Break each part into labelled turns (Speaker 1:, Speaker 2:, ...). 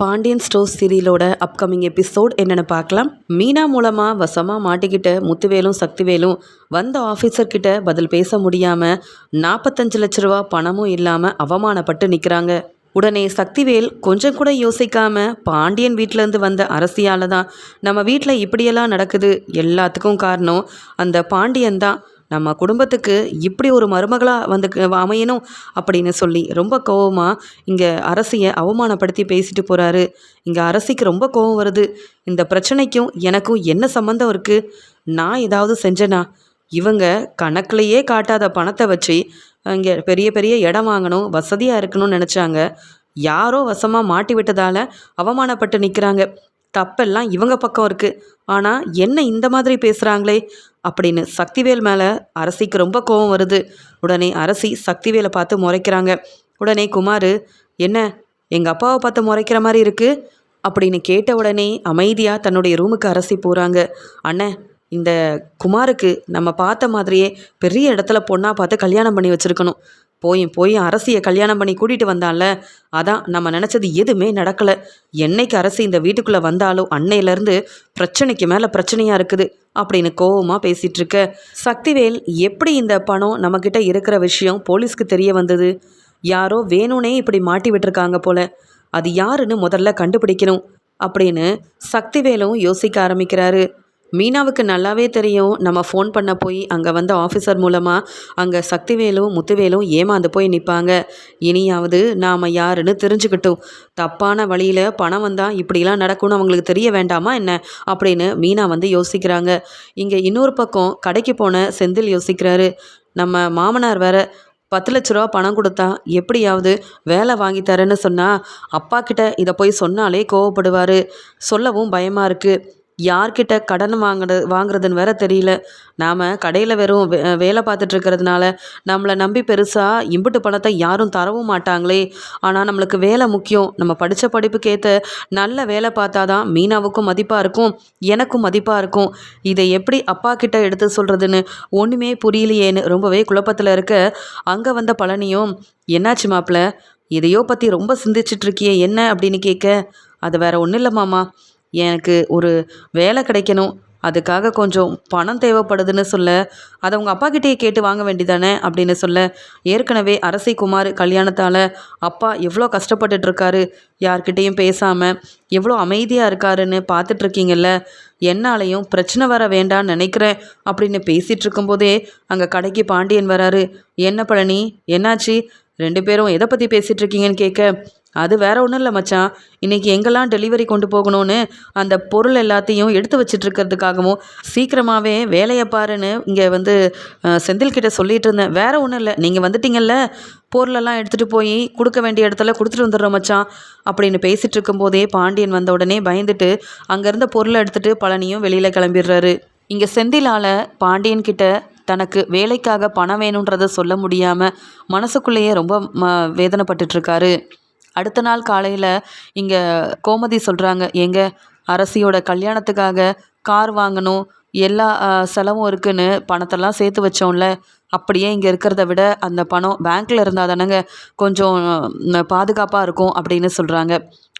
Speaker 1: Pandian store சீரியலோட upcoming episode என்னென்னு பார்க்கலாம். மீனா மூலமாக வசமாக மாட்டிக்கிட்ட முத்துவேலும் சக்திவேலும் வந்த ஆஃபீஸர்கிட்ட பதில் பேச முடியாமல் நாற்பத்தஞ்சு லட்ச ரூபா பணமும் இல்லாமல் அவமானப்பட்டு நிற்கிறாங்க உடனே சக்திவேல் கொஞ்சம் கூட யோசிக்காமல் பாண்டியன் வீட்டிலேருந்து வந்த அரசியால் தான் நம்ம வீட்டில் இப்படியெல்லாம் நடக்குது எல்லாத்துக்கும் காரணம் அந்த பாண்டியன் தான். நம்ம குடும்பத்துக்கு இப்படி ஒரு மருமகளாக வந்து அமையணும் அப்படின்னு சொல்லி ரொம்ப கோவமாக இங்கே அரசியை அவமானப்படுத்தி பேசிட்டு போகிறாரு இங்கே அரசிக்கு ரொம்ப கோவம் வருது. இந்த பிரச்சனைக்கும் எனக்கும் என்ன சம்மந்தம் இருக்குது நான் ஏதாவது செஞ்சேனா? இவங்க கணக்குலையே காட்டாத பணத்தை வச்சு இங்கே பெரிய பெரிய இடம் வாங்கணும் வசதியாக இருக்கணும்னு நினச்சாங்க. யாரோ வசமாக மாட்டி விட்டதால் அவமானப்பட்டு நிற்கிறாங்க தப்பெல்லாம் இவங்க பக்கம் இருக்குது ஆனால் என்ன இந்த மாதிரி பேசுகிறாங்களே அப்படின்னு சக்திவேல் மேலே அரசிக்கு ரொம்ப கோபம் வருது. உடனே அரசி சக்திவேலை பார்த்து முறைக்கிறாங்க. உடனே குமார் என்ன எங்கள் அப்பாவை பார்த்து முறைக்கிற மாதிரி இருக்குது அப்படின்னு கேட்ட உடனே அமைதியாக தன்னுடைய ரூமுக்கு அரசி போகிறாங்க அண்ணன் இந்த குமாருக்கு நம்ம பார்த்த மாதிரியே பெரிய இடத்துல பொண்ணாக பார்த்து கல்யாணம் பண்ணி வச்சுருக்கணும். போய் போய் அரசியை கல்யாணம் பண்ணி கூட்டிகிட்டு வந்தால அதான் நம்ம நினச்சது எதுவுமே நடக்கலை. என்னைக்கு அரசு இந்த வீட்டுக்குள்ளே வந்தாலும் அன்னையிலேருந்து பிரச்சனைக்கு மேலே பிரச்சனையாக இருக்குது அப்படின்னு கோவமாக பேசிகிட்ருக்க சக்திவேல் எப்படி இந்த பணம் நம்மக்கிட்ட இருக்கிற விஷயம் போலீஸ்க்கு தெரிய வந்தது? யாரோ வேணும்னே இப்படி மாட்டி விட்டுருக்காங்க போல. அது யாருன்னு முதல்ல கண்டுபிடிக்கணும் அப்படின்னு சக்திவேலும் யோசிக்க ஆரம்பிக்கிறாரு. மீனாவுக்கு நல்லாவே தெரியும். நம்ம ஃபோன் பண்ண போய் அங்கே வந்த ஆஃபீஸர் மூலமாக அங்கே சக்திவேலும் முத்துவேலும் ஏமாந்து போய் நிற்பாங்க இனியாவது நாம் யாருன்னு தெரிஞ்சுக்கிட்டோம். தப்பான வழியில் பணம் வந்தால் இப்படிலாம் நடக்கும்னு அவங்களுக்கு தெரிய வேண்டாமா என்ன? அப்படின்னு மீனா வந்து யோசிக்கிறாங்க. இங்கே இன்னொரு பக்கம் கடைக்கு போன செந்தில் யோசிக்கிறாரு. நம்ம மாமனார் வேற பத்து லட்ச ரூபா பணம் கொடுத்தா எப்படியாவது வேலை வாங்கி தரேன்னு சொன்னால் அப்பா கிட்ட இதை போய் சொன்னாலே கோவப்படுவார். சொல்லவும் பயமாக இருக்குது யார்கிட்ட கடன் வாங்குறது வாங்குறதுன்னு வேற தெரியல. நாம் கடையில் வெறும் வே வேலை பார்த்துட்டு இருக்கிறதுனால நம்மளை நம்பி பெருசாக இம்புட்டு பணத்தை யாரும் தரவும் மாட்டாங்களே. ஆனால் நம்மளுக்கு வேலை முக்கியம். நம்ம படித்த படிப்புக்கேற்ற நல்ல வேலை பார்த்தா தான் மீனாவுக்கும் மதிப்பாக இருக்கும் எனக்கும் மதிப்பாக இருக்கும். இதை எப்படி அப்பா கிட்ட எடுத்து சொல்கிறதுன்னு ஒன்றுமே புரியலையேன்னு ரொம்பவே குழப்பத்தில் இருக்க அங்கே வந்த பழனியும் என்னாச்சு மாப்பிள்ள இதையோ பற்றி ரொம்ப சிந்திச்சிட்ருக்கியே என்ன? அப்படின்னு கேட்க அது வேற ஒன்றும் இல்லை மாமா. எனக்கு ஒரு வேலை கிடைக்கணும். அதுக்காக கொஞ்சம் பணம் தேவைப்படுதுன்னு சொல்ல அதை உங்கள் அப்பாக்கிட்டேயே கேட்டு வாங்க வேண்டிதானே அப்படின்னு சொல்ல ஏற்கனவே அரசி குமார் கல்யாணத்தால் அப்பா எவ்வளோ கஷ்டப்பட்டுட்ருக்காரு யார்கிட்டேயும் பேசாமல் எவ்வளோ அமைதியாக இருக்காருன்னு பார்த்துட்ருக்கீங்கல்ல என்னாலையும் பிரச்சனை வர வேண்டாம்னு நினைக்கிறேன் அப்படின்னு பேசிகிட்டு இருக்கும்போதே அங்கே கடைக்கு பாண்டியன் வராரு. என்ன பழனி? என்னாச்சு? ரெண்டு பேரும் எதை பற்றி பேசிகிட்ருக்கீங்கன்னு கேட்க அது வேற ஒன்றும் இல்லை மச்சான். இன்றைக்கி எங்கெல்லாம் டெலிவரி கொண்டு போகணும்னு அந்த பொருள் எல்லாத்தையும் எடுத்து வச்சிட்ருக்கிறதுக்காகவும் சீக்கிரமாகவே வேலையை பாருன்னு இங்கே வந்து செந்தில்கிட்ட சொல்லிகிட்டு இருந்தேன். வேற ஒன்றும் இல்லை. நீங்கள் வந்துட்டீங்கல்ல பொருளெல்லாம் எடுத்துகிட்டு போய் கொடுக்க வேண்டிய இடத்துல கொடுத்துட்டு வந்துடுறோம் மச்சான். அப்படின்னு பேசிகிட்டு இருக்கும்போதே பாண்டியன் வந்த உடனே பயந்துட்டு அங்கேருந்த பொருளை எடுத்துகிட்டு பழனியும் வெளியில் கிளம்பிடுறாரு. இங்கே செந்திலால் பாண்டியன் கிட்ட தனக்கு வேலைக்காக பணம் வேணுன்றதை சொல்ல முடியாமல் மனசுக்குள்ளேயே ரொம்ப ம வேதனைப்பட்டுட்ருக்காரு அடுத்த நாள் காலையில் இங்கே கோமதி சொல்கிறாங்க எங்க அரசியோட கல்யாணத்துக்காக கார் வாங்கணும் எல்லா செலவும் இருக்குன்னு பணத்தெல்லாம் சேர்த்து வச்சோம்ல அப்படியே இங்கே இருக்கிறத விட அந்த பணம் பேங்க்கில் இருந்தால் தானேங்க கொஞ்சம் பாதுகாப்பாக இருக்கும் அப்படின்னு சொல்கிறாங்க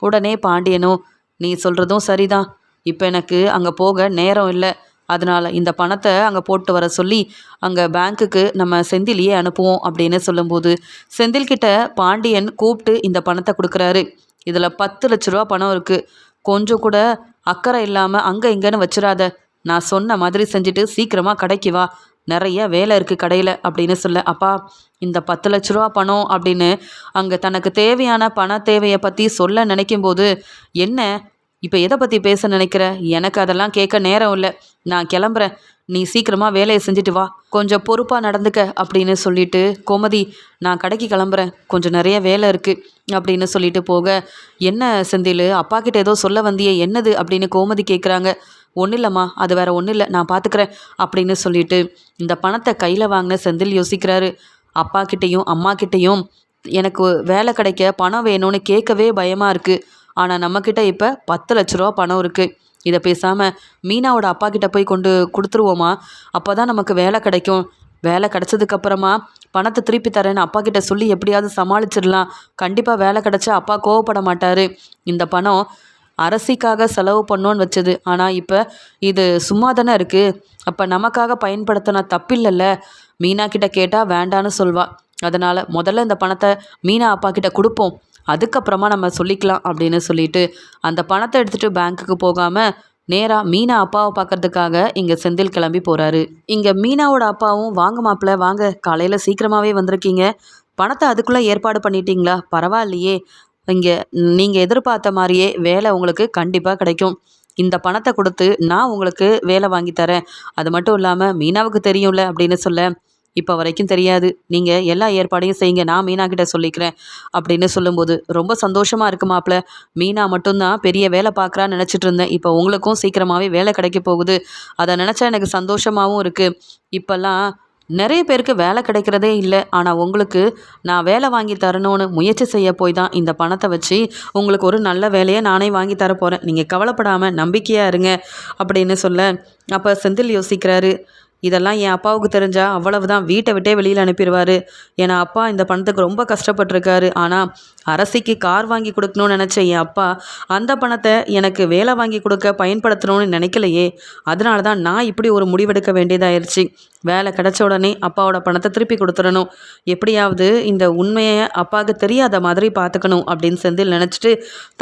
Speaker 1: உடனே பாண்டியனும் நீ சொல்கிறதும் சரிதான். இப்போ எனக்கு அங்கே போக நேரம் இல்லை. அதனால் இந்த பணத்தை அங்கே போட்டு வர சொல்லி அங்கே பேங்க்குக்கு நம்ம செந்திலியே அனுப்புவோம் அப்படின்னு சொல்லும்போது செந்தில்கிட்ட பாண்டியன் கூப்பிட்டு இந்த பணத்தை கொடுக்குறாரு. இதில் பத்து லட்ச ரூபா பணம் இருக்குது கொஞ்சம் கூட அக்கறை இல்லாமல் அங்கே இங்கேன்னு வச்சிடாத நான் சொன்ன மாதிரி செஞ்சுட்டு சீக்கிரமாக கடைக்கு வா. நிறைய வேலை இருக்குது கடையில் அப்படின்னு சொல்ல அப்பா இந்த பத்து லட்ச ரூபா பணம் அப்படின்னு அங்கே தனக்கு தேவையான பண தேவையை பற்றி சொல்ல நினைக்கும் போது என்ன? இப்போ எதை பற்றி பேச நினைக்கிற? எனக்கு அதெல்லாம் கேட்க நேரம் இல்லை. நான் கிளம்புறேன். நீ சீக்கிரமாக வேலையை செஞ்சுட்டு வா. கொஞ்சம் பொறுப்பாக நடந்துக்க அப்படின்னு சொல்லிட்டு கோமதி நான் கடைக்கு கிளம்புறேன். கொஞ்சம் நிறைய வேலை இருக்குது அப்படின்னு சொல்லிட்டு போக என்ன செந்தில் அப்பா கிட்ட ஏதோ சொல்ல வந்தியே என்னது அப்படின்னு கோமதி கேட்குறாங்க ஒன்றும் இல்லைம்மா அது வேற ஒன்றும் இல்லை. நான் பார்த்துக்கிறேன் அப்படின்னு சொல்லிட்டு இந்த பணத்தை கையில் வாங்கின செந்தில் யோசிக்கிறாரு. அப்பா கிட்டேயும் அம்மா கிட்டேயும் எனக்கு வேலை கிடைக்க பணம் வேணும்னு கேட்கவே பயமாக இருக்குது ஆனால் நம்மக்கிட்ட இப்போ பத்து லட்ச ரூபா பணம் இருக்குது இதை பேசாமல் மீனாவோட அப்பா கிட்ட போய் கொண்டு கொடுத்துருவோமா? அப்போ தான் நமக்கு வேலை கிடைக்கும். வேலை கிடச்சதுக்கப்புறமா பணத்தை திருப்பி தரேன்னு அப்பா கிட்ட சொல்லி எப்படியாவது சமாளிச்சிடலாம். கண்டிப்பாக வேலை கிடச்சா அப்பா கோவப்பட மாட்டார். இந்த பணம் அரசிக்காக செலவு பண்ணோன்னு வச்சது. ஆனால் இப்போ இது சும்மா தானே இருக்குது அப்போ நமக்காக பயன்படுத்தினா தப்பில்லைல்ல. மீனா கிட்ட கேட்டால் வேண்டான்னு சொல்வா. அதனால் முதல்ல இந்த பணத்தை மீனா அப்பா கிட்ட கொடுப்போம். அதுக்கப்புறமா நம்ம சொல்லிக்கலாம் அப்படின்னு சொல்லிட்டு அந்த பணத்தை எடுத்துகிட்டு பேங்க்குக்கு போகாமல் நேராக மீனா அப்பாவை பார்க்கறதுக்காக இங்கே செந்தில் கிளம்பி போகிறாரு இங்கே மீனாவோட அப்பாவும் வாங்க மாப்பிள்ள வாங்க. காலையில் சீக்கிரமாகவே வந்திருக்கீங்க. பணத்தை அதுக்குள்ளே ஏற்பாடு பண்ணிட்டீங்களா? பரவாயில்லையே. இங்கே நீங்கள் எதிர்பார்த்த மாதிரியே வேலை உங்களுக்கு கண்டிப்பாக கிடைக்கும். இந்த பணத்தை கொடுத்து நான் உங்களுக்கு வேலை வாங்கி தரேன். அது மட்டும் இல்லாமல் மீனாவுக்கு தெரியும்ல அப்படின்னு சொல்ல இப்போ வரைக்கும் தெரியாது. நீங்கள் எல்லா ஏற்பாடையும் செய்யுங்க. நான் மீனா கிட்ட சொல்லிக்கிறேன் அப்படின்னு சொல்லும்போது ரொம்ப சந்தோஷமாக இருக்கு மாப்பிள்ள மீனா மட்டும்தான் பெரிய வேலை பார்க்குறான்னு நினச்சிட்டு இருந்தேன். இப்போ உங்களுக்கும் சீக்கிரமாகவே வேலை கிடைக்க போகுது. அதை நினச்சா எனக்கு சந்தோஷமாகவும் இருக்குது இப்போல்லாம் நிறைய பேருக்கு வேலை கிடைக்கிறதே இல்லை. ஆனால் உங்களுக்கு நான் வேலை வாங்கி தரணும்னு முயற்சி செய்ய போய் தான் இந்த பணத்தை வச்சு உங்களுக்கு ஒரு நல்ல வேலையை நானே வாங்கி தர போகிறேன் நீங்கள் கவலைப்படாமல் நம்பிக்கையாக இருங்க அப்படின்னு சொல்ல அப்போ செந்தில் யோசிக்கிறாரு. இதெல்லாம் என் அப்பாவுக்கு தெரிஞ்சா அவ்வளவுதான் வீட்டை விட்டே வெளியில் அனுப்பிடுவார். ஏன்னா அப்பா இந்த பணத்துக்கு ரொம்ப கஷ்டப்பட்டிருக்காரு. ஆனால் அரசிக்கு கார் வாங்கி கொடுக்கணும்னு நினச்ச என் அப்பா அந்த பணத்தை எனக்கு வேலை வாங்கி கொடுக்க பயன்படுத்தணும்னு நினைக்கலையே. அதனால தான் நான் இப்படி ஒரு முடிவெடுக்க வேண்டியதாயிருச்சு. வேலை கிடைச்ச உடனே அப்பாவோட பணத்தை திருப்பி கொடுத்துடணும். எப்படியாவது இந்த உண்மையை அப்பாவுக்கு தெரியாத மாதிரி பார்த்துக்கணும் அப்படின்னு செந்தில் நினச்சிட்டு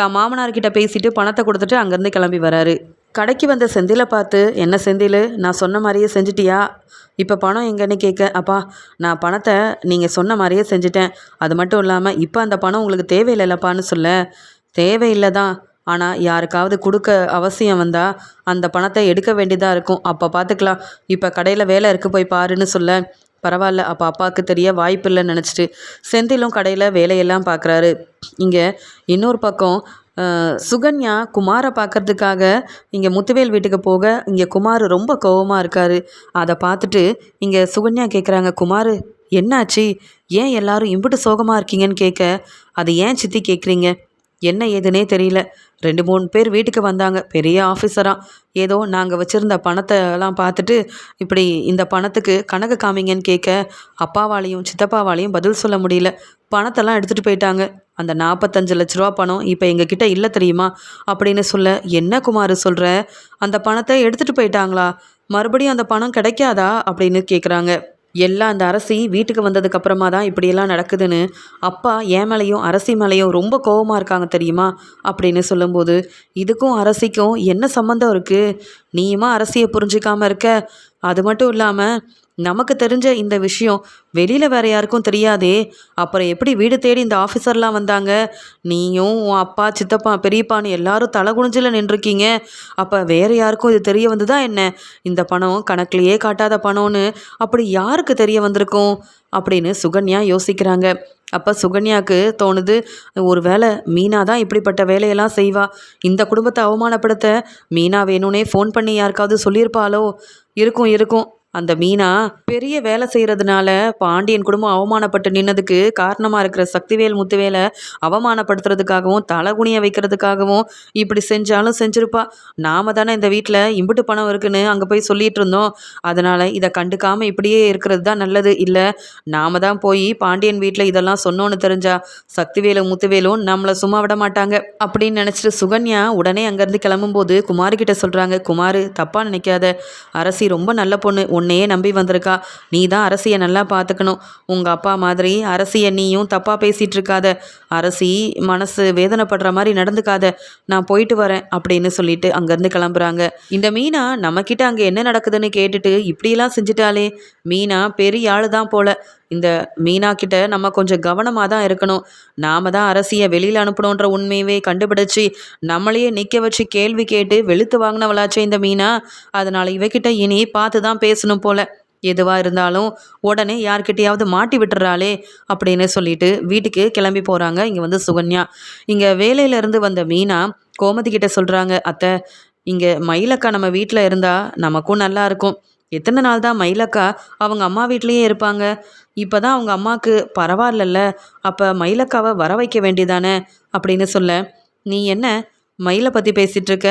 Speaker 1: தான் மாமனார்கிட்ட பேசிட்டு பணத்தை கொடுத்துட்டு அங்கேருந்து கிளம்பி வராரு. கடைக்கு வந்த செந்திலை பார்த்து என்ன செந்தில் நான் சொன்ன மாதிரியே செஞ்சிட்டியா? இப்போ பணம் எங்கன்னு கேட்க அப்பா நான் பணத்தை நீங்கள் சொன்ன மாதிரியே செஞ்சுட்டேன். அது மட்டும் இல்லாமல் இப்போ அந்த பணம் உங்களுக்கு தேவையில்லைல்லப்பான்னு சொல்ல. தேவையில்லை தான் ஆனால் யாருக்காவது கொடுக்க அவசியம் வந்தால் அந்த பணத்தை எடுக்க வேண்டியதாக இருக்கும். அப்போ பார்த்துக்கலாம் இப்போ கடையில் வேலை இருக்குது போய் பாருன்னு சொல்ல. பரவாயில்ல. அப்போ அப்பாவுக்கு தெரிய வாய்ப்பு இல்லைன்னு நினச்சிட்டு செந்திலும் கடையில் வேலையெல்லாம் பார்க்குறாரு இங்கே இன்னொரு பக்கம் சுகன்யா குமாரை பார்க்கறதுக்காக இங்கே முத்துவேல் வீட்டுக்கு போக இங்கே குமார் ரொம்ப கோவமாக இருக்காரு. அதை பார்த்துட்டு இங்கே சுகன்யா கேட்குறாங்க குமார் என்னாச்சு? ஏன் எல்லாரும் இம்புட்டு சோகமாக இருக்கீங்கன்னு கேட்க அது ஏன் சித்தி கேட்குறீங்க என்ன ஏதுனே தெரியல. ரெண்டு மூணு பேர் வீட்டுக்கு வந்தாங்க. பெரிய ஆஃபீஸராக ஏதோ நாங்கள் வச்சுருந்த பணத்தை எல்லாம் பார்த்துட்டு இப்படி இந்த பணத்துக்கு கணக்கு காமிங்கன்னு கேட்க அப்பாவாலையும் சித்தப்பாவாலையும் பதில் சொல்ல முடியல. பணத்தெல்லாம் எடுத்துகிட்டு போயிட்டாங்க. அந்த நாற்பத்தஞ்சு லட்ச ரூபா பணம் இப்போ எங்ககிட்ட இல்லை தெரியுமா? அப்படின்னு சொல்ல என்ன குமார் சொல்கிற அந்த பணத்தை எடுத்துகிட்டு போயிட்டாங்களா? மறுபடியும் அந்த பணம் கிடைக்காதா? அப்படின்னு கேட்குறாங்க எல்லாம் அந்த அரசி வீட்டுக்கு வந்ததுக்கு அப்புறமா தான் இப்படியெல்லாம் நடக்குதுன்னு அப்பா என் மேலேயும் அரசி மேலேயும் ரொம்ப கோவமாக இருக்காங்க தெரியுமா? அப்படின்னு சொல்லும்போது இதுக்கும் அரசிக்கும் என்ன சம்மந்தம் இருக்குது நீயுமா அரசியை புரிஞ்சிக்காமல் இருக்க? அது மட்டும் இல்லாமல் நமக்கு தெரிஞ்ச இந்த விஷயம் வெளியில் வேற யாருக்கும் தெரியாதே. அப்புறம் எப்படி வீடு தேடி இந்த ஆஃபீஸர்லாம் வந்தாங்க? நீயும் உன் அப்பா சித்தப்பா பெரியப்பான்னு எல்லாரும் தலை குனிஞ்சில் நின்றுருக்கீங்க. அப்போ வேற யாருக்கும் இது தெரிய வந்ததா என்ன? இந்த பணம் கணக்குலையே காட்டாத பணம்னு அப்படி யாருக்கு தெரிய வந்திருக்கும்? அப்படின்னு சுகன்யா யோசிக்கிறாங்க. அப்போ சுகன்யாவுக்கு தோணுது ஒரு வேளை மீனா தான் இப்படிப்பட்ட வேலையெல்லாம் செய்வா. இந்த குடும்பத்தை அவமானப்படுத்த மீனா வேணும்னே ஃபோன் பண்ணி யாருக்காவது சொல்லியிருப்பாளோ? இருக்கும் இருக்கும். அந்த மீனா பெரிய வேலை செய்கிறதுனால பாண்டியன் குடும்பம் அவமானப்பட்டு நின்னதுக்கு காரணமாக இருக்கிற சக்திவேல் முத்துவேலை அவமானப்படுத்துறதுக்காகவும் தலகுனிய வைக்கிறதுக்காகவும் இப்படி செஞ்சாலும் செஞ்சிருப்பா. நாம தானே இந்த வீட்டில் இம்புட்டு பணம் இருக்குன்னு அங்கே போய் சொல்லிட்டு இருந்தோம். அதனால் இதை கண்டுக்காமல் இப்படியே இருக்கிறது தான் நல்லது. இல்லை நாம தான் போய் பாண்டியன் வீட்டில் இதெல்லாம் சொன்னோன்னு தெரிஞ்சா சக்திவேலும் முத்துவேலும் நம்மளை சும்மா விட மாட்டாங்க அப்படின்னு நினச்சிட்டு சுகன்யா உடனே அங்கேருந்து கிளம்பும்போது குமார்கிட்ட சொல்கிறாங்க குமார் தப்பாக நினைக்காத. அரசி ரொம்ப நல்ல பொண்ணு. உன்னையே நம்பி வந்திருக்கா. நீ தான் அரசியை நல்லா பார்த்துக்கணும். உங்கள் அப்பா மாதிரி அரசியை நீயும் தப்பாக பேசிகிட்டு இருக்காத அரசி மனசு வேதனைப்படுற மாதிரி நடந்துக்காத. நான் போயிட்டு வரேன் அப்படின்னு சொல்லிட்டு அங்கேருந்து கிளம்புறாங்க. இந்த மீனா நம்மக்கிட்ட அங்கே என்ன நடக்குதுன்னு கேட்டுட்டு இப்படியெல்லாம் செஞ்சுட்டாலே மீனா பெரிய ஆளு தான் போல. இந்த மீனா கிட்ட நம்ம கொஞ்சம் கவனமாக தான் இருக்கணும். நாம தான் அரசியை வெளியில் அனுப்பணுன்ற உண்மையவே கண்டுபிடிச்சி நம்மளையே நிற்க வச்சு கேள்வி கேட்டு வெளுத்து வாங்கினவளாச்சே இந்த மீனா. அதனால் இவகிட்ட இனி பார்த்து தான் பேசணும் போல. எதுவாக இருந்தாலும் உடனே யார்கிட்டையாவது மாட்டி விட்டுறாளே அப்படின்னு சொல்லிட்டு வீட்டுக்கு கிளம்பி போகிறாங்க இங்கே வந்து சுகன்யா. இங்கே வேலையிலேருந்து வந்த மீனா கோமதி கிட்ட சொல்கிறாங்க அத்தை இங்கே மயிலக்கா நம்ம வீட்டில் இருந்தால் நமக்கும் நல்லா இருக்கும். எத்தனை நாள் தான் மயிலக்கா? அவங்க அம்மா வீட்லேயே இருப்பாங்க. இப்போ தான் அவங்க அம்மாவுக்கு பரவாயில்லல்ல. அப்போ மயிலக்காவை வர வைக்க வேண்டியதானே? அப்படின்னு சொல்ல நீ என்ன மயிலை பற்றி பேசிகிட்டு இருக்க?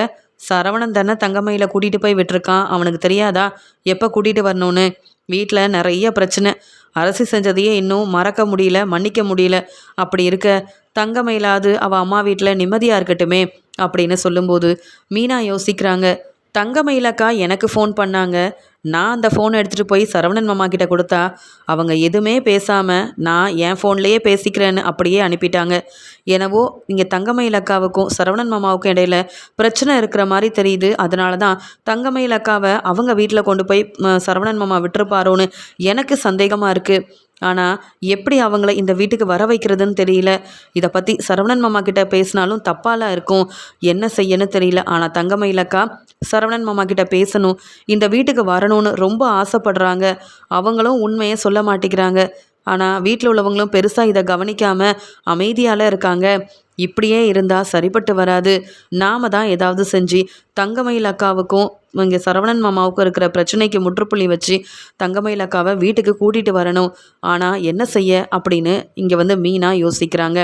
Speaker 1: சரவணன் தானே தங்கமயில கூட்டிகிட்டு போய் விட்டுருக்கான். அவனுக்கு தெரியாதா? எப்போ கூட்டிகிட்டு வரணும்னு? வீட்டில் நிறைய பிரச்சனை. அரசு செஞ்சதையே இன்னும் மறக்க முடியல மன்னிக்க முடியல. அப்படி இருக்க தங்கமயிலாவது அவள் அம்மா வீட்டில் நிம்மதியாக இருக்கட்டுமே? அப்படின்னு சொல்லும்போது மீனா யோசிக்கிறாங்க தங்கமயிலக்கா எனக்கு ஃபோன் பண்ணாங்க. நான் அந்த ஃபோனை எடுத்துகிட்டு போய் சரவணன் மாமா கிட்ட கொடுத்தா அவங்க எதுவுமே பேசாமல் நான் என் ஃபோன்லேயே பேசிக்கிறேன்னு அப்படியே அனுப்பிட்டாங்க. எனவோ இங்கே தங்கமயில் அக்காவுக்கும் சரவணன் மாமாவுக்கும் இடையில பிரச்சனை இருக்கிற மாதிரி தெரியுது. அதனால தான் தங்கமயில் அக்காவை அவங்க வீட்டில் கொண்டு போய் சரவணன் மாமா விட்டுருப்பாரோன்னு எனக்கு சந்தேகமாக இருக்குது ஆனால் எப்படி அவங்கள இந்த வீட்டுக்கு வர வைக்கிறதுன்னு தெரியல. இதை பற்றி சரவணன் மாமா கிட்ட பேசினாலும் தப்பாலாம் இருக்கும். என்ன செய்யன்னு தெரியல. ஆனால் தங்கமயிலக்கா சரவணன் மாமா கிட்ட பேசணும். இந்த வீட்டுக்கு வரணும்னு ரொம்ப ஆசைப்படுறாங்க. அவங்களும் உண்மையை சொல்ல மாட்டேங்கிறாங்க. ஆனால் வீட்டில் உள்ளவங்களும் பெருசாக இதை கவனிக்காமல் அமைதியால் இருக்காங்க. இப்படியே இருந்தால் சரிப்பட்டு வராது. நாம தான் ஏதாவது செஞ்சு தங்கமயில் அக்காவுக்கும் இங்கே சரவணன் மாமாவுக்கும் இருக்கிற பிரச்சனைக்கு முற்றுப்புள்ளி வச்சு தங்கமயில் அக்காவை வீட்டுக்கு கூட்டிகிட்டு வரணும். ஆனால் என்ன செய்ய? அப்படின்னு இங்கே வந்து மீனா யோசிக்கிறாங்க.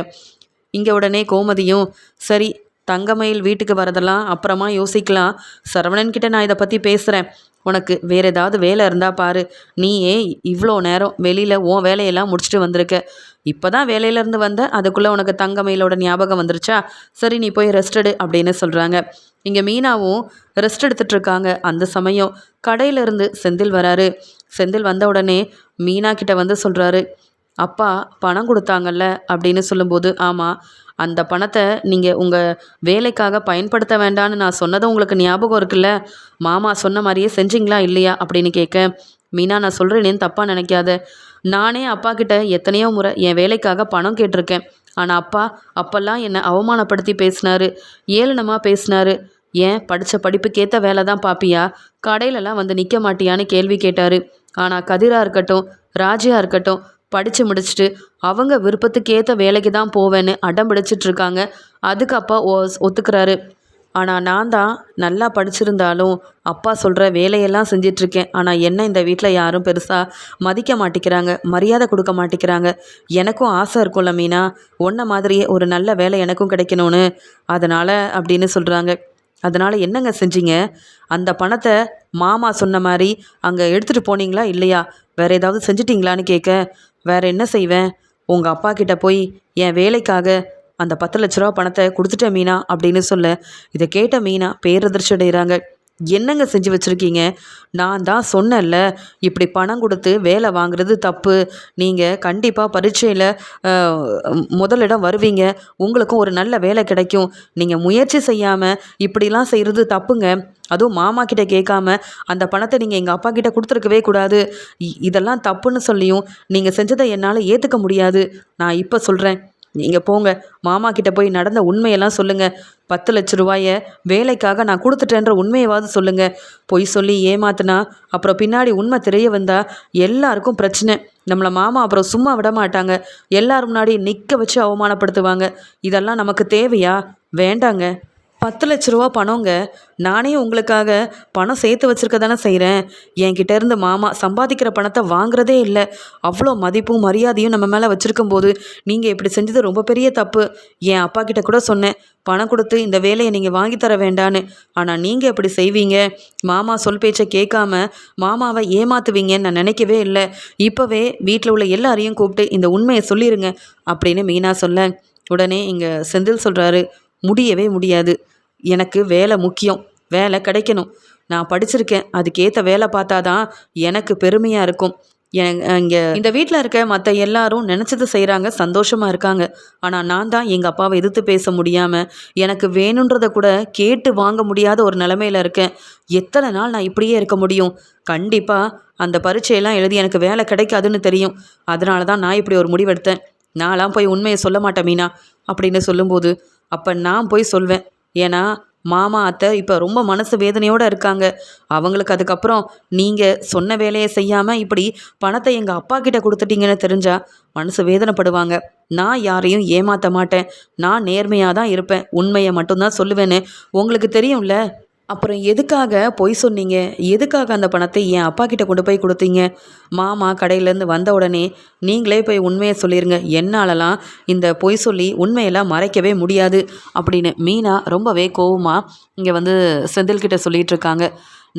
Speaker 1: இங்கே உடனே கோமதியும் சரி தங்கமயில் வீட்டுக்கு வரதெல்லாம் அப்புறமா யோசிக்கலாம். சரவணன் கிட்ட நான் இதை பற்றி பேசுகிறேன் உனக்கு வேறு ஏதாவது வேலை இருந்தால் பாரு. நீ ஏன் இவ்வளோ நேரம் வெளியில் உன் வேலையெல்லாம் முடிச்சுட்டு வந்திருக்க. இப்போ தான் வேலையிலேருந்து வந்த அதுக்குள்ளே உனக்கு தங்கமயிலோட ஞாபகம் வந்துருச்சா? சரி நீ போய் ரெஸ்ட் எடு அப்படின்னு சொல்கிறாங்க இங்கே மீனாவும் ரெஸ்ட் எடுத்துட்ருக்காங்க அந்த சமயம் கடையிலேருந்து செந்தில் வராரு. செந்தில் வந்த உடனே மீனா கிட்ட வந்து சொல்கிறாரு அப்பா பணம் கொடுத்தாங்கல்ல? அப்படின்னு சொல்லும்போது ஆமாம் அந்த பணத்தை நீங்கள் உங்கள் வேலைக்காக பயன்படுத்த வேண்டான்னு நான் சொன்னதும் உங்களுக்கு ஞாபகம் இருக்குல்ல? மாமா சொன்ன மாதிரியே செஞ்சீங்களா இல்லையா? அப்படின்னு கேட்க மீனா நான் சொல்கிறேனேன்னு தப்பாக நினைக்காத. நானே அப்பா கிட்ட எத்தனையோ முறை என் வேலைக்காக பணம் கேட்டிருக்கேன். ஆனால் அப்பா அப்பெல்லாம் என்னை அவமானப்படுத்தி பேசினாரு. ஏளனமாக பேசினாரு. ஏன்? படித்த படிப்புக்கேற்ற வேலை தான் பாப்பியா? கடையிலலாம் வந்து நிற்க மாட்டியான்னு கேள்வி கேட்டார். ஆனால் கதிரா இருக்கட்டும் ராஜியா இருக்கட்டும் படித்து முடிச்சுட்டு அவங்க விருப்பத்துக்கேற்ற வேலைக்கு தான் போவேன்னு அடம் பிடிச்சிட்ருக்காங்க அதுக்கு அப்பா ஓ ஒத்துக்கிறாரு. ஆனால் நான் தான் நல்லா படிச்சிருந்தாலும் அப்பா சொல்கிற வேலையெல்லாம் செஞ்சிட்ருக்கேன். ஆனால் என்ன இந்த வீட்டில் யாரும் பெருசாக மதிக்க மாட்டேங்கிறாங்க மரியாதை கொடுக்க மாட்டேங்கிறாங்க எனக்கும் ஆசை இருக்கும்ல மீனா. ஒன்றை மாதிரியே ஒரு நல்ல வேலை எனக்கும் கிடைக்கணும்னு. அதனால் அப்படின்னு சொல்கிறாங்க அதனால் என்னங்க செஞ்சீங்க? அந்த பணத்தை மாமா சொன்ன மாதிரி அங்கே எடுத்துகிட்டு போனீங்களா இல்லையா? வேறு ஏதாவது செஞ்சிட்டிங்களான்னு கேட்க வேற என்ன செய்வேன்? உங்கள் அப்பா கிட்ட போய் என் வேலைக்காக அந்த பத்து லட்ச ரூபா பணத்தை கொடுத்துட்டேன் மீனா அப்படின்னு சொல்ல. இதை கேட்ட மீனா பேரதிர்ச்சி அடைகிறாங்க. என்னங்க செஞ்சு வச்சுருக்கீங்க? நான் தான் சொன்னேன்ல இப்படி பணம் கொடுத்து வேலை வாங்குறது தப்பு. நீங்கள் கண்டிப்பாக பரீட்சையில் முதலிடம் வருவீங்க. உங்களுக்கும் ஒரு நல்ல வேலை கிடைக்கும். நீங்கள் முயற்சி செய்யாமல் இப்படிலாம் செய்கிறது தப்புங்க. அதுவும் மாமா கிட்ட கேட்காம அந்த பணத்தை நீங்கள் எங்கள் அப்பா கிட்ட கொடுத்துருக்கவே கூடாது. இ- இதெல்லாம் தப்புன்னு சொல்லியும் நீங்கள் செஞ்சதை என்னால் ஏற்றுக்க முடியாது. நான் இப்போ சொல்கிறேன் நீங்கள் போங்க. மாமா கிட்ட போய் நடந்த உண்மையெல்லாம் சொல்லுங்கள் பத்து லட்ச ரூபாய வேலைக்காக நான் கொடுத்துட்டேன்ற உண்மையவாது சொல்லுங்கள் பொய் சொல்லி ஏமாத்துனா அப்புறம் பின்னாடி உண்மை தெரிய வந்தால் எல்லாருக்கும் பிரச்சனை. நம்மளை மாமா அப்புறம் சும்மா விட மாட்டாங்க. எல்லார் முன்னாடி நிற்க வச்சு அவமானப்படுத்துவாங்க. இதெல்லாம் நமக்கு தேவையா? வேண்டாங்க. பத்து லட்ச ரூபா பணங்க நானே உங்களுக்காக பணம் சேர்த்து வச்சிருக்க தானே செய்கிறேன் என்கிட்ட இருந்து மாமா சம்பாதிக்கிற பணத்தை வாங்குறதே இல்லை. அவ்வளோ மதிப்பும் மரியாதையும் நம்ம மேலே வச்சுருக்கும் போது நீங்கள் இப்படி செஞ்சது ரொம்ப பெரிய தப்பு. என் அப்பா கிட்ட கூட சொன்னேன் பணம் கொடுத்து இந்த வேலையை நீங்கள் வாங்கித்தர தர வேண்டான்னு. ஆனால் நீங்கள் எப்படி செய்வீங்க? மாமா சொல் பேச்சை கேட்காம மாமாவை ஏமாத்துவீங்கன்னு நான் நினைக்கவே இல்லை. இப்போவே வீட்டில் உள்ள எல்லாரையும் கூப்பிட்டு இந்த உண்மையை சொல்லிடுங்க அப்படின்னு மீனா சொல்ல உடனே இங்கே செந்தில் சொல்கிறாரு முடியவே முடியாது. எனக்கு வேலை முக்கியம் வேலை கிடைக்கணும். நான் படிச்சிருக்கேன் அதுக்கேற்ற வேலை பார்த்தா தான் எனக்கு பெருமையாக இருக்கும். இங்கே இந்த வீட்டில் இருக்க மற்ற எல்லாரும் நினச்சது செய்கிறாங்க சந்தோஷமாக இருக்காங்க. ஆனால் நான் தான் எங்கள் அப்பாவை எதிர்த்து பேச முடியாமல் எனக்கு வேணுன்றதை கூட கேட்டு வாங்க முடியாத ஒரு நிலமையில இருக்கேன். எத்தனை நாள் நான் இப்படியே இருக்க முடியும்? கண்டிப்பாக அந்த பரீட்சையெல்லாம் எழுதி எனக்கு வேலை கிடைக்காதுன்னு தெரியும். அதனால தான் நான் இப்படி ஒரு முடிவெடுத்தேன். நான்லாம் போய் உண்மையை சொல்ல மாட்டேன் மீனா அப்படின்னு சொல்லும்போது அப்போ நான் போய் சொல்வேன். ஏன்னா மாமா அத்தை இப்போ ரொம்ப மனசு வேதனையோடு இருக்காங்க. அவங்களுக்கு அதுக்கப்புறம் நீங்கள் சொன்ன வேலையை செய்யாமல் இப்படி பணத்தை எங்கள் அப்பா கிட்ட கொடுத்துட்டீங்கன்னு தெரிஞ்சால் மனசு வேதனைப்படுவாங்க. நான் யாரையும் ஏமாற்ற மாட்டேன். நான் நேர்மையாக தான் இருப்பேன். உண்மையை மட்டும்தான் சொல்லுவேன்னு. உங்களுக்கு தெரியும்ல? அப்புறம் எதுக்காக பொய் சொன்னீங்க? எதுக்காக அந்த பணத்தை என் அப்பா கிட்ட கொண்டு போய் கொடுத்தீங்க? மாமா கடையிலேருந்து வந்த உடனே நீங்களே போய் உண்மையை சொல்லிடுங்க என்னாலலாம் இந்த பொய் சொல்லி உண்மையெல்லாம் மறைக்கவே முடியாது அப்படின்னு மீனா ரொம்பவே கோவமாக இங்கே வந்து செந்தில்கிட்ட சொல்லிட்டு இருக்காங்க.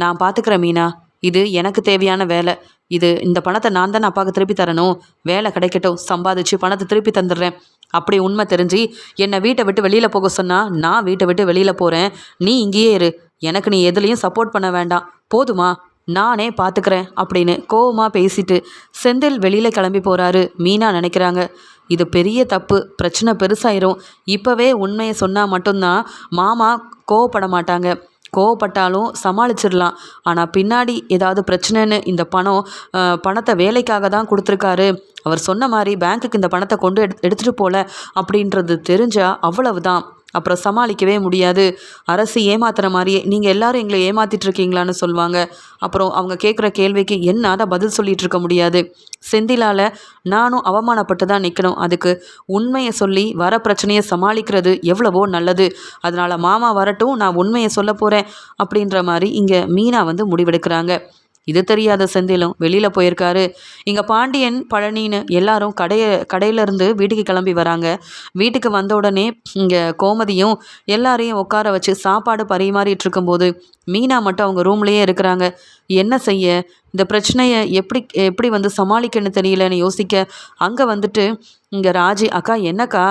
Speaker 1: நான் பார்த்துக்கிறேன் மீனா. இது எனக்கு தேவையான வேலை. இது இந்த பணத்தை நான் தானே அப்பாவுக்கு திருப்பி தரணும். வேலை கிடைக்கட்டும். சம்பாதிச்சு பணத்தை திருப்பி தந்துடுறேன். அப்படி உண்மை தெரிஞ்சு என்னை வீட்டை விட்டு வெளியில் போக சொன்னால் நான் வீட்டை விட்டு வெளியில் போகிறேன் நீ இங்கேயே இரு. எனக்கு நீ எதுலேயும் சப்போர்ட் பண்ண வேண்டாம். போதுமா? நானே பார்த்துக்கிறேன் அப்படின்னு கோவமாக பேசிட்டு செந்தில் வெளியில் கிளம்பி போகிறாரு மீனா நினைக்கிறாங்க. இது பெரிய தப்பு பிரச்சனை பெருசாயிரும். இப்போவே உண்மையை சொன்னால் மட்டும்தான் மாமா கோவப்பட மாட்டாங்க. கோவப்பட்டாலும் சமாளிச்சிடலாம். ஆனால் பின்னாடி ஏதாவது பிரச்சனைன்னு இந்த பணம் பணத்தை வேலைக்காக தான் கொடுத்துருக்காரு. அவர் சொன்ன மாதிரி பேங்க்குக்கு இந்த பணத்தை கொண்டு எடு எடுத்துகிட்டு போகல அப்படின்றது தெரிஞ்சால் அவ்வளவுதான். அப்புறம் சமாளிக்கவே முடியாது. அரசு ஏமாத்துற மாதிரியே நீங்கள் எல்லாரும் எங்களை ஏமாத்திட்டு இருக்கீங்களான்னு சொல்லுவாங்க. அப்புறம் அவங்க கேட்குற கேள்விக்கு என்னால் பதில் சொல்லிட்டு இருக்க முடியாது. செந்திலால் நானும் அவமானப்பட்டு தான் நிற்கணும் அதுக்கு உண்மையை சொல்லி வர பிரச்சனையை சமாளிக்கிறது எவ்வளவோ நல்லது. அதனால் மாமா வரட்டும் நான் உண்மையை சொல்ல போகிறேன் அப்படின்ற மாதிரி இங்கே மீனா வந்து முடிவெடுக்கிறாங்க. இது தெரியாத செந்திலும் வெளியில் போயிருக்காரு. இங்கே பாண்டியன் பழனின்னு எல்லாரும் கடையை கடையிலேருந்து வீட்டுக்கு கிளம்பி வராங்க. வீட்டுக்கு வந்த உடனே இங்கே கோமதியும் எல்லாரையும் உட்கார வச்சு சாப்பாடு பரிமாறிட்டு இருக்கும்போது மீனா மட்டும் அவங்க ரூம்லேயே இருக்கிறாங்க. என்ன செய்ய? இந்த பிரச்சனையை எப்படி எப்படி வந்து சமாளிக்கன்னு தெரியலன்னு யோசிக்க அங்கே வந்துட்டு இங்கே ராஜி அக்கா என்னக்கா?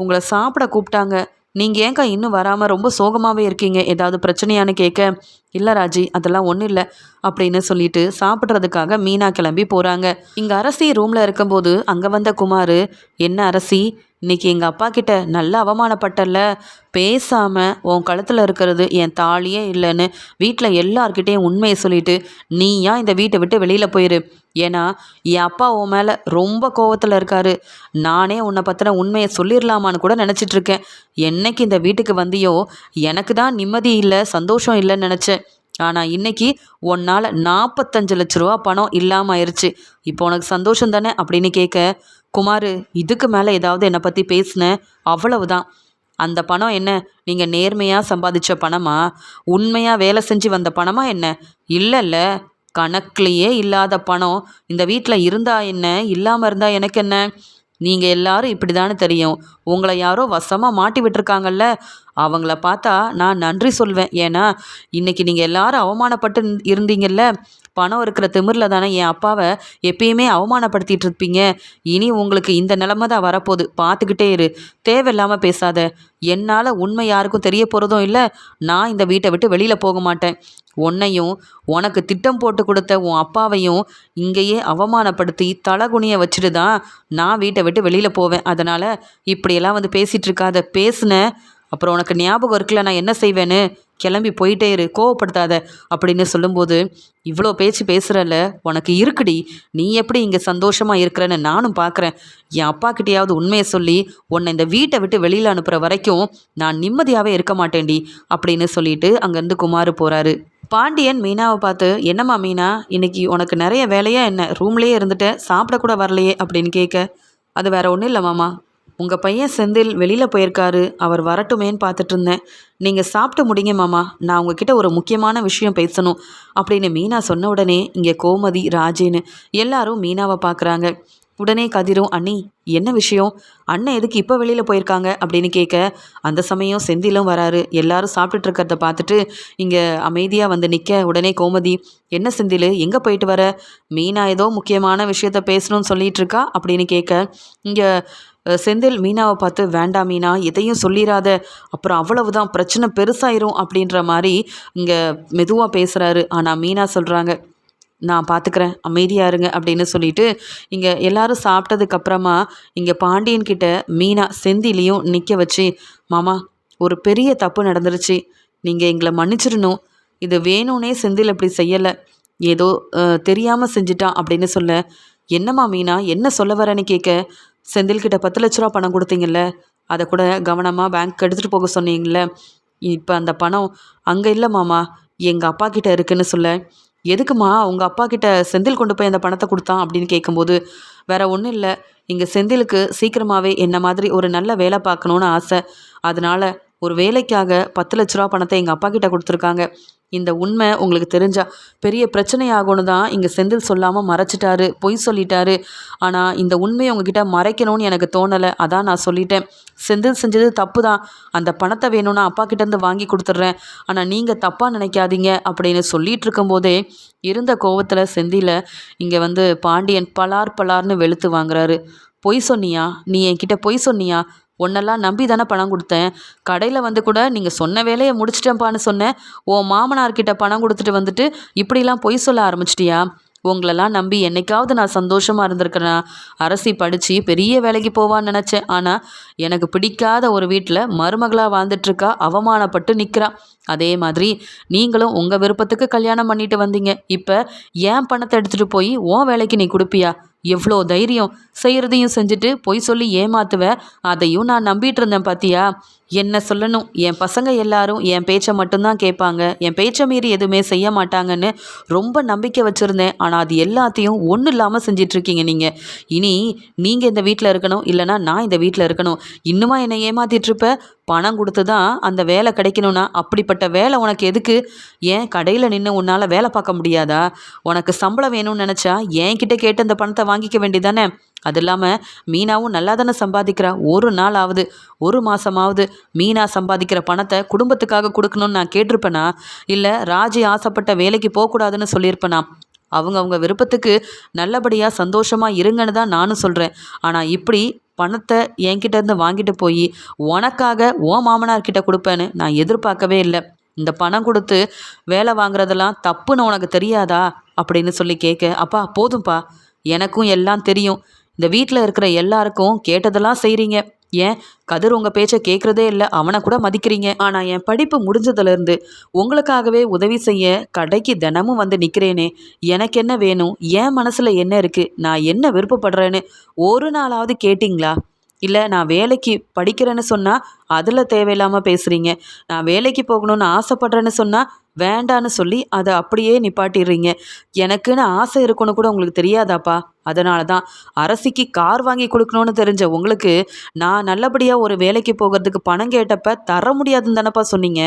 Speaker 1: உங்களை சாப்பிட கூப்பிட்டாங்க. நீங்கள் ஏன்க்கா இன்னும் வராமல் ரொம்ப சோகமாகவே இருக்கீங்க? ஏதாவது பிரச்சனையான்னு கேட்க இல்லை ராஜி அதெல்லாம் ஒன்றும் இல்லை அப்படின்னு சொல்லிட்டு சாப்பிட்றதுக்காக மீனா கிளம்பி போகிறாங்க இங்கே அரசி ரூமில் இருக்கும்போது அங்கே வந்த குமார் என்ன அரசி இன்னைக்கு எங்கள் அப்பா கிட்ட நல்லா அவமானப்பட்டல பேசாமல் உன் கழுத்தில் இருக்கிறது என் தாலியே இல்லைன்னு வீட்டில் எல்லார்கிட்டேயும் உண்மையை சொல்லிட்டு நீயா இந்த வீட்டை விட்டு வெளியில் போயிரு? ஏன்னா என் அப்பா உன் மேலே ரொம்ப கோவத்தில் இருக்காரு. நானே உன்னை பற்றின உண்மையை சொல்லிடலாமான்னு கூட நினச்சிட்ருக்கேன் என்னைக்கு இந்த வீட்டுக்கு வந்தியோ எனக்கு தான் நிம்மதி இல்லை சந்தோஷம் இல்லைன்னு நினச்சேன். ஆனால் இன்னைக்கு உன்னால் நாற்பத்தஞ்சு லட்ச ரூபா பணம் இல்லாமல் ஆயிடுச்சு இப்போ உனக்கு சந்தோஷம் தானே அப்படின்னு கேட்க குமார் இதுக்கு மேலே ஏதாவது என்னை பற்றி பேசினேன் அவ்வளவுதான். அந்த பணம் என்ன? நீங்கள் நேர்மையாக சம்பாதிச்ச பணமா? உண்மையாக வேலை செஞ்சு வந்த பணமா என்ன? இல்லைல்ல. கணக்குலேயே இல்லாத பணம். இந்த வீட்டில் இருந்தா என்ன? இல்லாமல் இருந்தால் எனக்கு என்ன? நீங்கள் எல்லாரும் இப்படி தானே தெரியும். உங்களை யாரோ வசமாக மாட்டி விட்டுருக்காங்கல்ல. அவங்கள பார்த்தா நான் நன்றி சொல்வேன். ஏன்னா இன்றைக்கி நீங்கள் எல்லாரும் அவமானப்பட்டு இருந்தீங்கல்ல. பணம் இருக்கிற திமிரில் தானே என் அப்பாவை எப்பயுமே அவமானப்படுத்திட்டு இருப்பீங்க. இனி உங்களுக்கு இந்த நிலமை தான் வரப்போகுது. பார்த்துக்கிட்டே இரு. தேவையில்லாமல் பேசாத. என்னால் உண்மை யாருக்கும் தெரிய போகிறதும் இல்லை. நான் இந்த வீட்டை விட்டு வெளியில் போக மாட்டேன். உன்னையும் உனக்கு திட்டம் போட்டு கொடுத்த உன் அப்பாவையும் இங்கேயே அவமானப்படுத்தி தலகுனியை வச்சுட்டு தான் நான் வீட்டை விட்டு வெளியில் போவேன். அதனால் இப்படியெல்லாம் வந்து பேசிகிட்டு இருக்காத. பேசுன. அப்புறம் உனக்கு ஞாபகம் இருக்குல்ல நான் என்ன செய்வேன்னு? கிளம்பி போயிட்டே இரு கோவப்படுத்தாத அப்படின்னு சொல்லும்போது இவ்வளோ பேச்சு பேசுகிறல்ல உனக்கு இருக்குடி. நீ எப்படி இங்கே சந்தோஷமாக இருக்கிறன்னு நானும் பார்க்குறேன் என் அப்பா கிட்டேயாவது உண்மையை சொல்லி உன்னை இந்த வீட்டை விட்டு வெளியில் அனுப்புகிற வரைக்கும் நான் நிம்மதியாகவே இருக்க மாட்டேன்டி அப்படின்னு சொல்லிட்டு அங்கேருந்து குமார் போகிறாரு பாண்டியன் மீனாவை பார்த்து என்னம்மா மீனா இன்னைக்கு உனக்கு நிறைய வேலையாக என்ன? ரூம்லேயே இருந்துட்டு சாப்பிடக்கூட வரலையே அப்படின்னு கேட்க அது வேற ஒன்றும் இல்லை மாமா உங்கள் பையன் செந்தில் வெளியில் போயிருக்காரு அவர் வரட்டுமேன்னு பார்த்துட்டு இருந்தேன். நீங்கள் சாப்பிட்டு முடிங்க மாமா நான் உங்ககிட்ட ஒரு முக்கியமான விஷயம் பேசணும் அப்படின்னு மீனா சொன்ன உடனே இங்கே கோமதி ராஜேன்னு எல்லாரும் மீனாவை பார்க்குறாங்க. உடனே கதிரும் அண்ணி என்ன விஷயம்? அண்ணன் எதுக்கு இப்போ வெளியில் போயிருக்காங்க? அப்படின்னு கேட்க அந்த சமயம் செந்திலும் வராரு. எல்லாரும் சாப்பிட்டுட்டு இருக்கிறத பார்த்துட்டு இங்கே அமைதியாக வந்து நிற்க உடனே கோமதி என்ன செந்தில் எங்கே போயிட்டு வர? மீனா ஏதோ முக்கியமான விஷயத்த பேசணும்னு சொல்லிட்டு இருக்கா? அப்படின்னு கேட்க இங்கே செந்தில் மீனாவை பார்த்து வேண்டாம் மீனா எதையும் சொல்லிடாத அப்புறம் அவ்வளவுதான். பிரச்சனை பெருசாயிரும். அப்படின்ற மாதிரி இங்கே மெதுவாக பேசுகிறாரு ஆனால் மீனா சொல்கிறாங்க நான் பார்த்துக்கிறேன் அமைதியாக இருங்க அப்படின்னு சொல்லிட்டு இங்கே எல்லாரும் சாப்பிட்டதுக்கு அப்புறமா இங்கே பாண்டியன்கிட்ட மீனா செந்திலையும் நிற்க வச்சு மாமா ஒரு பெரிய தப்பு நடந்துருச்சு. நீங்கள் எங்களை மன்னிச்சிடணும். இது வேணும்னே செந்தில் இப்படி செய்யலை. ஏதோ தெரியாமல் செஞ்சிட்டான் அப்படின்னு சொல்ல என்னம்மா மீனா என்ன சொல்ல வரேன்னு கேட்க செந்தில்கிட்ட பத்து லட்ச ரூபா பணம் கொடுத்தீங்கல்ல? அதை கூட கவனமாக பேங்க் எடுத்துகிட்டு போக சொன்னீங்கல்ல? இப்போ அந்த பணம் அங்கே இல்லை மாமா. எங்கள் அப்பா கிட்ட இருக்குன்னு சொல்ல. எதுக்குமா உங்கள் அப்பா கிட்ட செந்தில் கொண்டு போய் அந்த பணத்தை கொடுத்தான் அப்படின்னு கேட்கும்போது வேற ஒன்றும் இல்லை. இங்கே செந்திலுக்கு சீக்கிரமாகவே என்ன மாதிரி ஒரு நல்ல வேலை பார்க்கணுன்னு ஆசை. அதனால ஒரு வேலைக்காக பத்து லட்ச ரூபா பணத்தை எங்கள் அப்பா கிட்ட கொடுத்துருக்காங்க. இந்த உண்மை உங்களுக்கு தெரிஞ்சா பெரிய பிரச்சனை தான் இங்கே செந்தில் சொல்லாமல் மறைச்சிட்டாரு பொய் சொல்லிட்டாரு. ஆனால் இந்த உண்மையை உங்ககிட்ட மறைக்கணும்னு எனக்கு தோணலை. அதான் நான் சொல்லிட்டேன். செந்தில் செஞ்சது தப்பு தான். அந்த பணத்தை வேணும்னா அப்பா கிட்டேருந்து வாங்கி கொடுத்துட்றேன். ஆனால் நீங்கள் தப்பாக நினைக்காதீங்க அப்படின்னு சொல்லிட்டு இருக்கும்போதே இருந்த கோவத்தில் செந்தில இங்கே வந்து பாண்டியன் பலார் பலார்னு வெளுத்து வாங்குறாரு. பொய் சொன்னியா? நீ என்கிட்ட பொய் சொன்னியா? உன்னெல்லாம் நம்பி தானே பணம் கொடுத்தேன்? கடையில் வந்து கூட நீங்கள் சொன்ன வேலையை முடிச்சிட்டேன்ப்பான்னு சொன்னேன். ஓ மாமனார்கிட்ட பணம் கொடுத்துட்டு வந்துட்டு இப்படிலாம் பொய் சொல்ல ஆரம்பிச்சிட்டியா? உங்களெல்லாம் நம்பி என்னைக்காவது நான் சந்தோஷமாக இருந்திருக்கிறேனா? அரசி படித்து பெரிய வேலைக்கு போவான்னு நினச்சேன். ஆனால் எனக்கு பிடிக்காத ஒரு வீட்டில் மருமகளாக வாழ்ந்துட்டுருக்கா அவமானப்பட்டு நிற்கிறா அதே மாதிரி நீங்களும் உங்கள் விருப்பத்துக்கு கல்யாணம் பண்ணிட்டு வந்தீங்க. இப்போ ஏன் பணத்தை எடுத்துகிட்டு போய் உன் வேலைக்கு நீ கொடுப்பியா? எவ்வளோ தைரியம் செய்கிறதையும் செஞ்சுட்டு பொய் சொல்லி ஏமாத்துவ? அதையும் நான் நம்பிட்டு இருந்தேன் பாத்தியா? என்ன சொல்லணும்? என் பசங்க எல்லாரும் என் பேச்சை மட்டும்தான் கேட்பாங்க. என் பேச்சை மீறி எதுவுமே செய்ய மாட்டாங்கன்னு ரொம்ப நம்பிக்கை வச்சுருந்தேன். ஆனால் அது எல்லாத்தையும் ஒன்றும் இல்லாமல் செஞ்சிட்ருக்கீங்க நீங்கள் இனி நீங்கள் இந்த வீட்டில் இருக்கணும் இல்லைனா நான் இந்த வீட்டில் இருக்கணும். இன்னுமா என்னை ஏமாத்திட்டுருப்ப பணம் கொடுத்து தான் அந்த வேலை கிடைக்கணும்னா அப்படிப்பட்ட வேலை உனக்கு எதுக்கு? ஏன் கடையில் நின்று உன்னால் வேலை பார்க்க முடியாதா? உனக்கு சம்பளம் வேணும்னு நினச்சா என்கிட்ட கேட்டு அந்த பணத்தை வாங்கிக்க வேண்டியதானே? அது இல்லாமல் மீனாவும் நல்லா தானே சம்பாதிக்கிறா. ஒரு நாள் ஆகுது ஒரு மாதமாவது மீனா சம்பாதிக்கிற பணத்தை குடும்பத்துக்காக கொடுக்கணும்னு நான் கேட்டிருப்பேனா? இல்லை ராஜி ஆசைப்பட்ட வேலைக்கு போகக்கூடாதுன்னு சொல்லியிருப்பேனா? அவங்க அவங்க விருப்பத்துக்கு நல்லபடியாக சந்தோஷமாக இருங்கன்னு தான் நானும் சொல்கிறேன் ஆனால் இப்படி பணத்தை என்கிட்டேருந்து வாங்கிட்டு போய் உனக்காக ஓ மாமனார்கிட்ட கொடுப்பேன்னு நான் எதிர்பார்க்கவே இல்லை. இந்த பணம் கொடுத்து வேலை வாங்குறதெல்லாம் தப்புன்னு உனக்கு தெரியாதா? அப்படின்னு சொல்லி கேட்க அப்பா போதும்ப்பா எனக்கும் எல்லாம் தெரியும். இந்த வீட்டில் இருக்கிற எல்லாருக்கும் கேட்டதெல்லாம் செய்கிறீங்க ஏன்? கதிர் உங்கள் பேச்சை கேட்குறதே இல்லை அவனை கூட மதிக்கிறீங்க. ஆனால் என் படிப்பு முடிஞ்சதுலேருந்து உங்களுக்காகவே உதவி செய்ய கடைக்கு தினமும் வந்து நிற்கிறேனே எனக்கு என்ன வேணும்? என் மனசில் என்ன இருக்குது நான் என்ன விருப்பப்படுறேன்னு ஒரு நாளாவது கேட்டிங்களா? இல்லை நான் வேலைக்கு படிக்கிறேன்னு சொன்னால் அதில் தேவையில்லாமல் பேசுகிறீங்க நான் வேலைக்கு போகணுன்னு ஆசைப்பட்றேன்னு சொன்னால் வேண்டான்னு சொல்லி அதை அப்படியே நிப்பாட்டிடுறீங்க. எனக்குன்னு ஆசை இருக்குன்னு கூட உங்களுக்கு தெரியாதாப்பா? அதனால தான் அரசிக்கு கார் வாங்கி கொடுக்கணும்னு தெரிஞ்ச உங்களுக்கு நான் நல்லபடியாக ஒரு வேலைக்கு போகிறதுக்கு பணம் கேட்டப்ப தர முடியாதுன்னு தானப்பா சொன்னீங்க?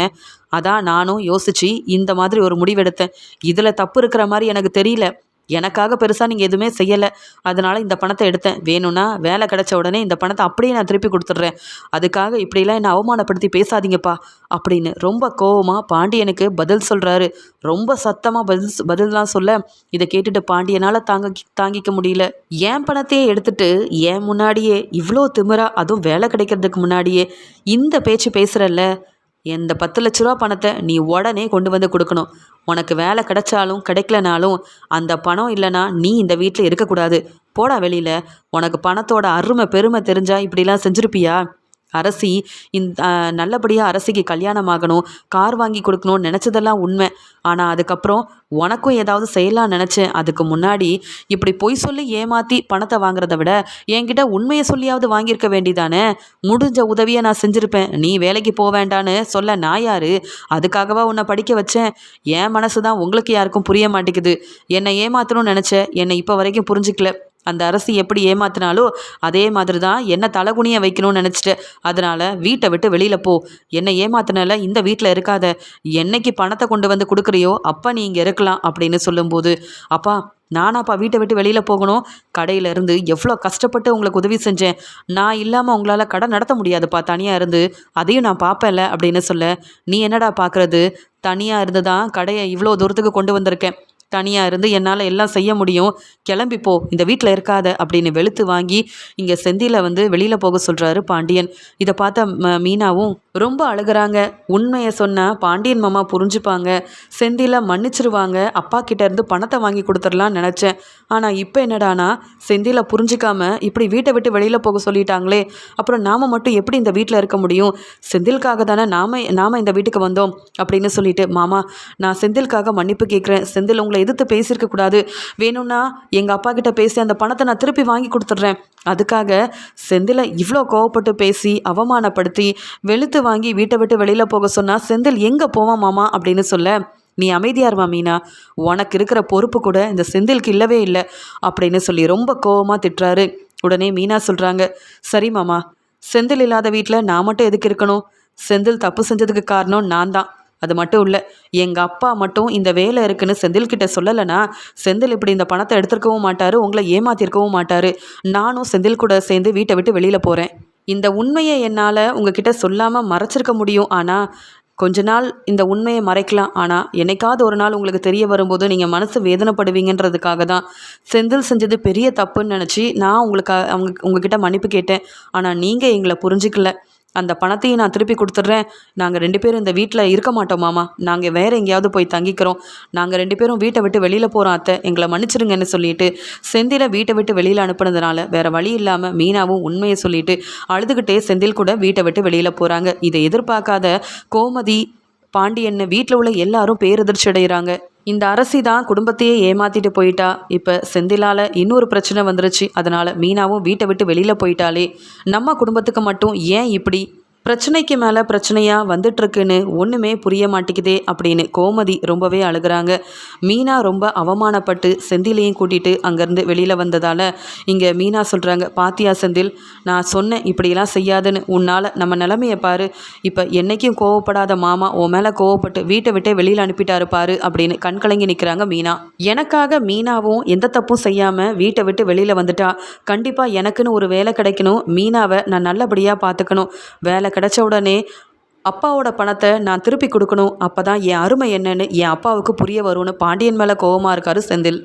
Speaker 1: அதான் நானும் யோசித்து இந்த மாதிரி ஒரு முடிவெடுத்தேன். இதில் தப்பு இருக்கிற மாதிரி எனக்கு தெரியல. எனக்காக பெருசாக நீங்கள் எதுவுமே செய்யலை. அதனால் இந்த பணத்தை எடுத்தேன். வேணும்னா வேலை கிடச்ச உடனே இந்த பணத்தை அப்படியே நான் திருப்பி கொடுத்துட்றேன். அதுக்காக இப்படிலாம் என்னை அவமானப்படுத்தி பேசாதீங்கப்பா அப்படின்னு ரொம்ப கோவமாக பாண்டியனுக்கு பதில் சொல்கிறாரு ரொம்ப சத்தமாக பதில் பதில்லாம் சொல்ல இதை கேட்டுட்டு பாண்டியனால் தாங்க தாங்கிக்க முடியல. ஏன் பணத்தையே எடுத்துட்டு ஏன் முன்னாடியே இவ்வளோ திமிரா அதுவும் வேலை கிடைக்கிறதுக்கு முன்னாடியே இந்த பேச்சு பேசுகிறல்ல இந்த பத்து லட்ச ரூபா பணத்தை நீ உடனே கொண்டு வந்து கொடுக்கணும். உனக்கு வேலை கிடைச்சாலும் கிடைக்கலனாலும் அந்த பணம் இல்லைனா நீ இந்த வீட்டில் இருக்கக்கூடாது. போடா வெளியில். உனக்கு பணத்தோட அருமை பெருமை தெரிஞ்சால் இப்படிலாம் செஞ்சுருப்பியா? அரசி இந்த நல்லபடியாக அரசிக்கு கல்யாணம் ஆகணும் கார் வாங்கி கொடுக்கணும்னு நினச்சதெல்லாம் உண்மை. ஆனால் அதுக்கப்புறம் உனக்கும் ஏதாவது செய்யலாம் நினச்சேன். அதுக்கு முன்னாடி இப்படி பொய் சொல்லி ஏமாற்றி பணத்தை வாங்குறத விட என்கிட்ட உண்மையை சொல்லியாவது வாங்கியிருக்க வேண்டிதானே? முடிஞ்ச உதவியை நான் செஞ்சுருப்பேன். நீ வேலைக்கு போக வேண்டான்னு சொல்ல நான் யார்? அதுக்காகவா உன்னை படிக்க வச்சேன்? என் மனசு தான் உங்களுக்கு யாருக்கும் புரிய மாட்டேங்குது. என்னை ஏமாற்றணும்னு நினச்சேன் என்னை இப்போ வரைக்கும் புரிஞ்சிக்கல. அந்த அரசி எப்படி ஏமாத்தினாலோ அதே மாதிரி தான் என்ன தலைகுனியை வைக்கணும்னு நினச்சிட்டு. அதனால் வீட்டை விட்டு வெளியில் போ. என்னை ஏமாத்தினால இந்த வீட்டில் இருக்காத. என்னைக்கு பணத்தை கொண்டு வந்து கொடுக்குறியோ அப்போ நீ இங்கே இருக்கலாம் அப்படின்னு சொல்லும்போது அப்பா நானாப்பா வீட்டை விட்டு வெளியில் போகணும். கடையிலேருந்து எவ்வளோ கஷ்டப்பட்டு உங்களுக்கு உதவி செஞ்சேன். நான் இல்லாமல் உங்களால் கடை நடத்த முடியாதுப்பா. தனியாக இருந்து அதையும் நான் பார்ப்பேன்ல அப்படின்னு சொல்ல நீ என்னடா பார்க்குறது தனியாக இருந்து தான் கடையை இவ்வளோ தூரத்துக்கு கொண்டு வந்திருக்கேன். தனியாக இருந்து என்னால் எல்லாம் செய்ய முடியும். கிளம்பி போ. இந்த வீட்டில் இருக்காத அப்படின்னு வெளுத்து வாங்கி இங்கே செந்தியில் வந்து வெளியில் போக சொல்கிறாரு பாண்டியன். இதை பார்த்த மீனாவும் ரொம்ப அழுகிறாங்க. உண்மையை சொன்னால் பாண்டியன் மாமா புரிஞ்சுப்பாங்க. செந்தில மன்னிச்சிருவாங்க. அப்பா கிட்டேருந்து பணத்தை வாங்கி கொடுத்துடலான்னு நினச்சேன். ஆனால் இப்போ என்னடானா செந்தில புரிஞ்சிக்காம இப்படி வீட்டை விட்டு வெளியில் போக சொல்லிட்டாங்களே. அப்புறம் நாம் மட்டும் எப்படி இந்த வீட்டில் இருக்க முடியும்? செந்திலுக்காக தானே நாம நாம் இந்த வீட்டுக்கு வந்தோம் அப்படின்னு சொல்லிட்டு மாமா நான் செந்திலுக்காக மன்னிப்பு கேட்குறேன். செந்தில் உங்களை எதிர்த்து பேசியிருக்க கூடாது. வேணும்னா எங்கள் அப்பா கிட்ட பேசி அந்த பணத்தை நான் திருப்பி வாங்கி கொடுத்துட்றேன். அதுக்காக செந்தில இவ்வளோ கோவப்பட்டு பேசி அவமானப்படுத்தி வெளுத்து வாங்கி வீட்டை விட்டு வெளியில் போக சொன்னால் செந்தில் எங்கே போவான் மாமா? அப்படின்னு சொல்ல நீ அமைதியா மீனா உனக்கு இருக்கிற பொறுப்பு கூட இந்த செந்திலுக்கு இல்லவே இல்லை அப்படின்னு சொல்லி ரொம்ப கோவமாக திட்டுறாரு. உடனே மீனா சொல்கிறாங்க சரி மாமா செந்தில் இல்லாத வீட்டில் நான் மட்டும் எதுக்கு இருக்கணும்? செந்தில் தப்பு செஞ்சதுக்கு காரணம் நான் தான். அது மட்டும் இல்லை எங்கள் அப்பா மட்டும் இந்த வேலை இருக்குன்னு செந்தில் கிட்ட சொல்லலைன்னா செந்தில் இப்படி இந்த பணத்தை எடுத்துருக்கவும் மாட்டார் உங்களை ஏமாத்திருக்கவும் மாட்டார். நானும் செந்தில் கூட சேர்ந்து வீட்டை விட்டு வெளியில் போகிறேன் இந்த உண்மையை என்னால் உங்ககிட்ட சொல்லாமல் மறைச்சிருக்க முடியும். ஆனால் கொஞ்ச நாள் இந்த உண்மையை மறைக்கலாம். ஆனால் என்னைக்காவது ஒரு நாள் உங்களுக்கு தெரிய வரும்போது நீங்கள் மனசு வேதனைப்படுவீங்கன்றதுக்காக தான் செந்தில் செஞ்சது பெரிய தப்புன்னு நினச்சி நான் உங்களுக்கு அவங்க உங்ககிட்ட மன்னிப்பு கேட்டேன். ஆனால் நீங்கள் எங்களை புரிஞ்சிக்கல. அந்த பணத்தையும் நான் திருப்பி கொடுத்துட்றேன். நாங்கள் ரெண்டு பேரும் இந்த வீட்டில் இருக்க மாட்டோம் மாமா. நாங்கள் வேறு எங்கேயாவது போய் தங்கிக்கிறோம். நாங்கள் ரெண்டு பேரும் வீட்டை விட்டு வெளியில் போகிறோம் அத்தை. எங்களை மன்னிச்சிருங்கன்னு சொல்லிட்டு செந்திலை வீட்டை விட்டு வெளியில் அனுப்புனதுனால வேறு வழி இல்லாமல் மீனாவும் உண்மையை சொல்லிட்டு அழுதுகிட்டே செந்தில் கூட வீட்டை விட்டு வெளியில் போகிறாங்க இதை எதிர்பார்க்காத கோமதி பாண்டியன்னு வீட்டில் உள்ள எல்லாரும் பேரதிர்ச்சி அடைகிறாங்க இந்த அரசி தான் குடும்பத்தையே ஏமாத்திட்டு போயிட்டா. இப்போ செந்திலால் இன்னொரு பிரச்சனை வந்துருச்சு. அதனால் மீனாவும் வீட்டை விட்டு வெளியில் போயிட்டாலே நம்ம குடும்பத்துக்கு மட்டும் ஏன் இப்படி பிரச்சனைக்கு மேலே பிரச்சனையாக வந்துட்டுருக்குன்னு ஒன்றுமே புரிய மாட்டேங்குதே அப்படின்னு கோமதி ரொம்பவே அழுகிறாங்க. மீனா ரொம்ப அவமானப்பட்டு செந்திலையும் கூட்டிகிட்டு அங்கேருந்து வெளியில் வந்ததால் இங்கே மீனா சொல்கிறாங்க பாத்தியா செந்தில் நான் சொன்னேன் இப்படியெல்லாம் செய்யாதுன்னு. உன்னால் நம்ம நிலமையை பாரு. இப்போ என்றைக்கும் கோவப்படாத மாமா உன் மேலே கோவப்பட்டு வீட்டை விட்டே வெளியில் அனுப்பிட்டாரு பாரு அப்படின்னு கண்கலங்கி நிற்கிறாங்க மீனா. எனக்காக மீனாவும் எந்த தப்பும் செய்யாமல் வீட்டை விட்டு வெளியில் வந்துட்டா. கண்டிப்பாக எனக்குன்னு ஒரு வேலை கிடைக்கணும். மீனாவை நான் நல்லபடியாக பார்த்துக்கணும் வேலை கிடைச்ச உடனே அப்பாவோட பணத்தை நான் திருப்பி கொடுக்கணும். அப்போ தான் என் அருமை என்னன்னு என் அப்பாவுக்கு புரிய வரும்னு பாண்டியன் மேலே கோவமாக இருக்காரு செந்தில்.